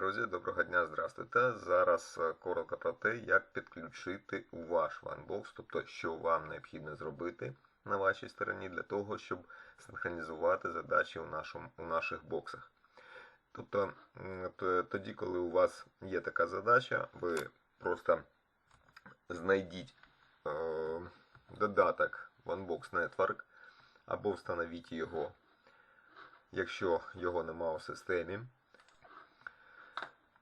Друзі, доброго дня, здравствуйте. Зараз е, коротко про те, як підключити ваш OneBox, тобто що вам необхідно зробити на вашій стороні для того, щоб синхронізувати задачі у, нашому, у наших боксах. Тобто, тоді, коли у вас є така задача, ви просто знайдіть е, додаток OneBox Network або встановіть його, якщо його нема у системі.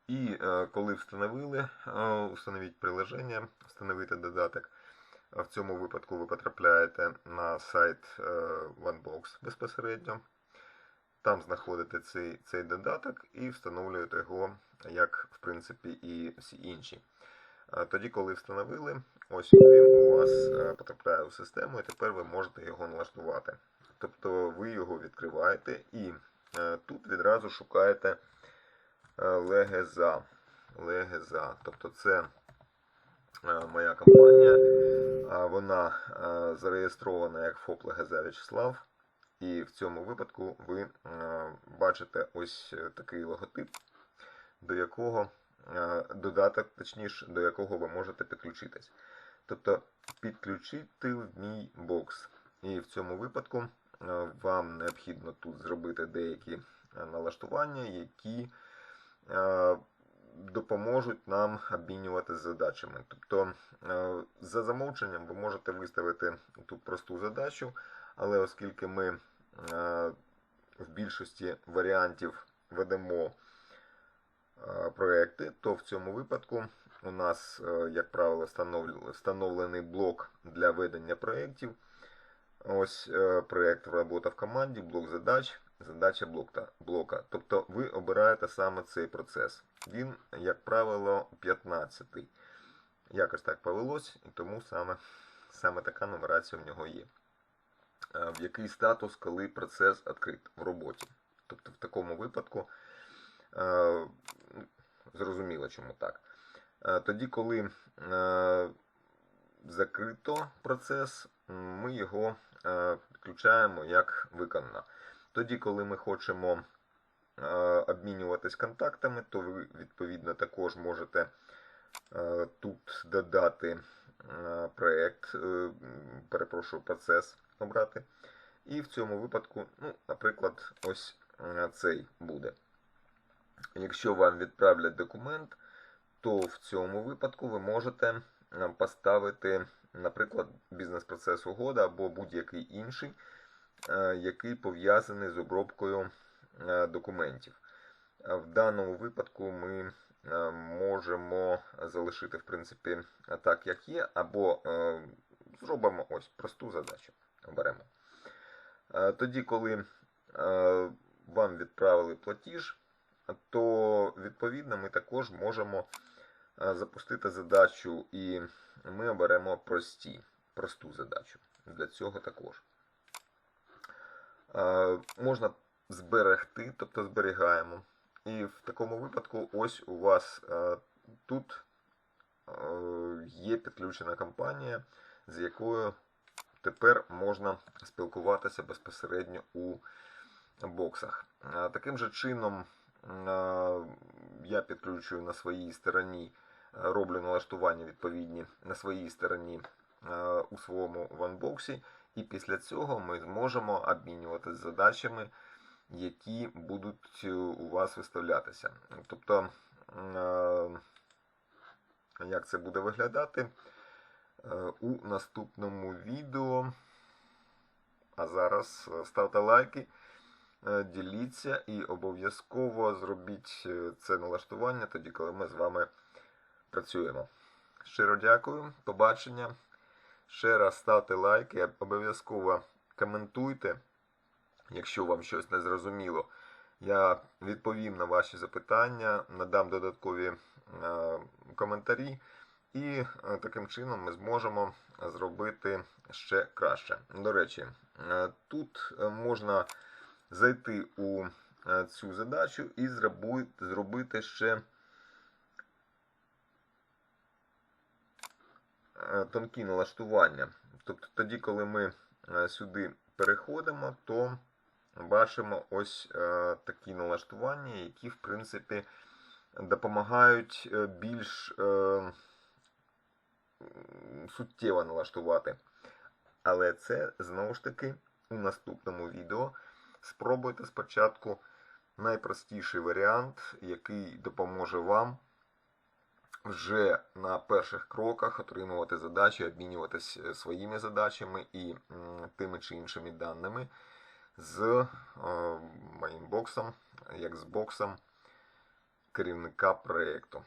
І е, коли встановили, е, установіть приложення, встановити додаток. В цьому випадку ви потрапляєте на сайт е, OneBox безпосередньо. Там знаходите цей, цей додаток і встановлюєте його, як в принципі і всі інші. Тоді, коли встановили, ось він у вас потрапляє у систему, і тепер ви можете його налаштувати. Тобто ви його відкриваєте і тут відразу шукаєте Легеза. Легеза. Тобто це е, моя компанія. Вона е, зареєстрована як ФОП Легеза В'ячеслав. І в цьому випадку ви е, бачите ось е, такий логотип, до якого е, додаток, точніше, до якого ви можете підключитись. Тобто підключити в мій бокс. І в цьому випадку е, вам необхідно тут зробити деякі е, налаштування, які е, допоможуть нам обмінювати задачами. Тобто, е, за замовченням ви можете виставити ту просту задачу, але оскільки ми е, в більшості варіантів ведемо е, проекти, то в цьому випадку у нас, е, як правило, встановлений блок для ведення проєктів. Ось е, проєкт робота в команді, блок задач, задача блока. блока. Тобто ви обираєте саме цей процес. Він, як правило, 15-й. Якось так повелось, і тому саме, саме така нумерація в нього є. Е, В який статус, коли процес відкрит в роботі. Тобто в такому випадку е, зрозуміло, чому так. Тоді, коли закрито процес, ми його підключаємо як виконано. Тоді, коли ми хочемо е, обмінюватись контактами, то ви відповідно також можете е, тут додати е, проєкт, е, перепрошую, процес обрати. І в цьому випадку, ну, наприклад, ось е, цей буде. Якщо вам відправлять документ, то в цьому випадку ви можете е, поставити, наприклад, бізнес-процес угода або будь-який інший, е, який пов'язаний з обробкою е, документів. Е, В даному випадку ми можемо залишити, в принципі, так, як є, або зробимо ось просту задачу. Оберемо. Тоді, коли вам відправили платіж, то відповідно ми також можемо запустити задачу, і ми оберемо прості, просту задачу. Для цього також. Е, Можна зберегти, тобто зберігаємо. І в такому випадку ось у вас е, тут е, є підключена компанія, з якою тепер можна спілкуватися безпосередньо у боксах. Е, Таким же чином е, я підключую на своїй стороні, е, роблю налаштування відповідні на своїй стороні е, у своєму ванбоксі, і після цього ми зможемо обмінюватися задачами, які будуть е, у вас виставлятися. Тобто, е, як це буде виглядати у наступному відео. А зараз ставте лайки, діліться і обов'язково зробіть це налаштування тоді, коли ми з вами працюємо. Щиро дякую, побачення. Ще раз ставте лайки, обов'язково коментуйте, якщо вам щось не зрозуміло. Я відповім на ваші запитання, надам додаткові е, коментарі, і е, таким чином ми зможемо зробити ще краще. До речі, е, тут можна зайти у цю задачу і зробити ще тонкі налаштування. Тобто тоді, коли ми е, сюди переходимо, то бачимо ось е, такі налаштування, які, в принципі, допомагають е, більш е, суттєво налаштувати. Але це знову ж таки у наступному відео. Спробуйте спочатку найпростіший варіант, який допоможе вам вже на перших кроках отримувати задачі, обмінюватися е, своїми задачами і тими чи іншими даними з е, моїм боксом, як з боксом керівника проєкту.